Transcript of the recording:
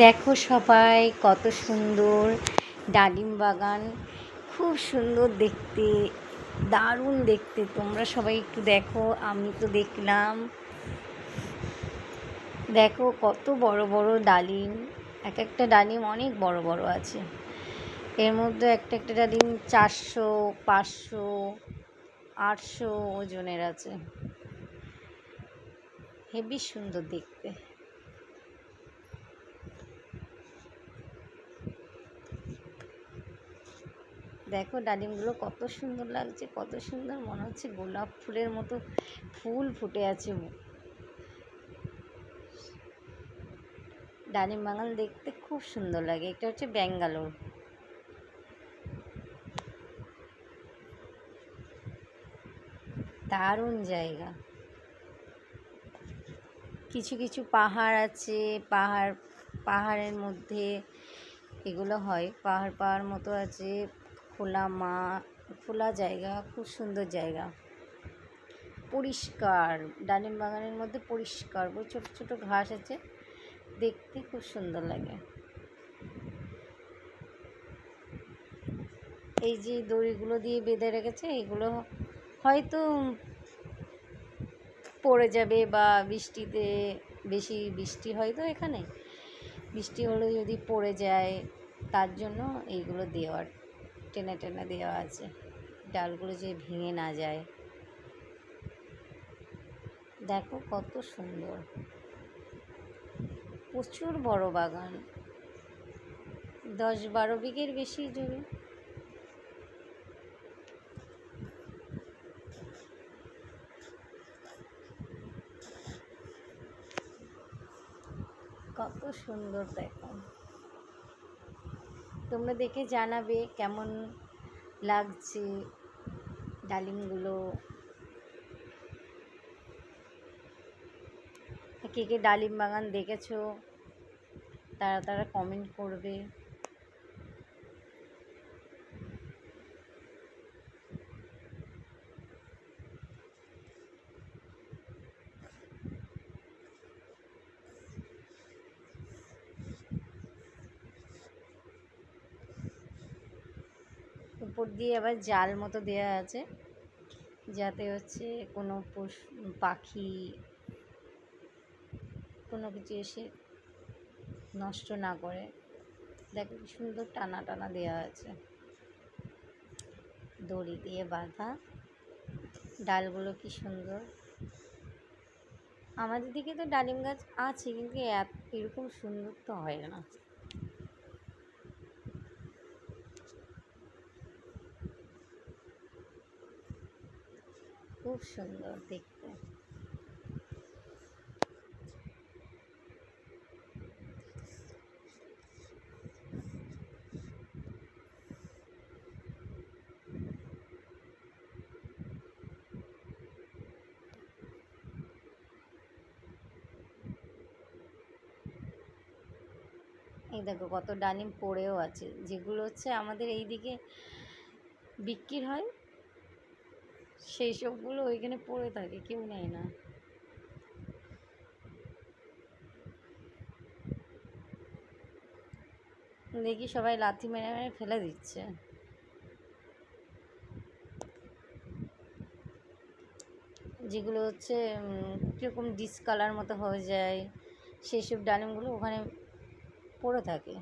দেখো সবাই কত সুন্দর ডালিম বাগান। খুব সুন্দর দেখতে, দারুণ দেখতে। তোমরা সবাই একটু দেখো, আমি তো দেখলাম। দেখো কত বড় বড় ডালিম, এক একটা ডালিম অনেক বড় বড় আছে। এর মধ্যে একটা একটা ডালিম চারশো, পাঁচশো, আটশো ওজনের আছে। হেবি সুন্দর দেখতে। দেখো ডালিমগুলো কত সুন্দর লাগছে, কত সুন্দর মনে হচ্ছে গোলাপ ফুলের মতো ফুল ফুটে আছে ডালিম বাগান দেখতে খুব সুন্দর লাগে, এটা হচ্ছে ব্যাঙ্গালোর। দারুণ জায়গা। কিছু কিছু পাহাড় আছে, পাহাড়, পাহাড়ের মধ্যে এগুলো হয়, পাহাড় পাহাড় মতো আছে। খোলা মা, খোলা জায়গা, খুব সুন্দর জায়গা। পরিষ্কার, ডালিম বাগানের মধ্যে পরিষ্কার, ওই ছোটো ছোটো ঘাস আছে, দেখতে খুব সুন্দর লাগে। এই যে দড়িগুলো দিয়ে বেঁধে রেখেছে, এগুলো হয়তো পড়ে যাবে বা বৃষ্টিতে বেশি বৃষ্টি হয় তো এখানে। বৃষ্টি হলে যদি পড়ে যায়, তার জন্য এইগুলো দেওয়ার। টেনে টেনে দেওয়া আছে। ডালগুলো যে ভেঙে না যায়। দেখো কত সুন্দর। প্রচুর বড় বাগান। দশ বারো বিঘের বেশি জমি। কত সুন্দর দেখো। তোমরা দেখে জানাবে কেমন লাগছে ডালিমগুলো। কে কে ডালিম বাগান দেখেছ, তারা তারা কমেন্ট করবে। উপর দিয়ে আবার জাল মতো দেওয়া আছে, যাতে হচ্ছে কোনো পশু পাখি কোনো কিছু এসে নষ্ট না করে। দেখো কি সুন্দর টানা টানা দেওয়া আছে। দড়ি দিয়ে বাঁধা। ডালগুলো কি সুন্দর। আমাদের দিকে তো ডালিম গাছ আছে, কিন্তু এত এরকম সুন্দর তো হয় না। খুব সুন্দর দেখতে। এই দেখো কত ডালিম পড়েও আছে, যেগুলো হচ্ছে আমাদের এই দিকে বিক্রি হয় সেই সবগুলো ওইখানে পড়ে থাকে, কেউ নেয় না। দেখি সবাই লাথি মেরে মেরে ফেলে দিচ্ছে। যেগুলো হচ্ছে কীরকম ডিসকালার মতো হয়ে যায়, সেই সব ডালিমগুলো ওখানে পড়ে থাকে।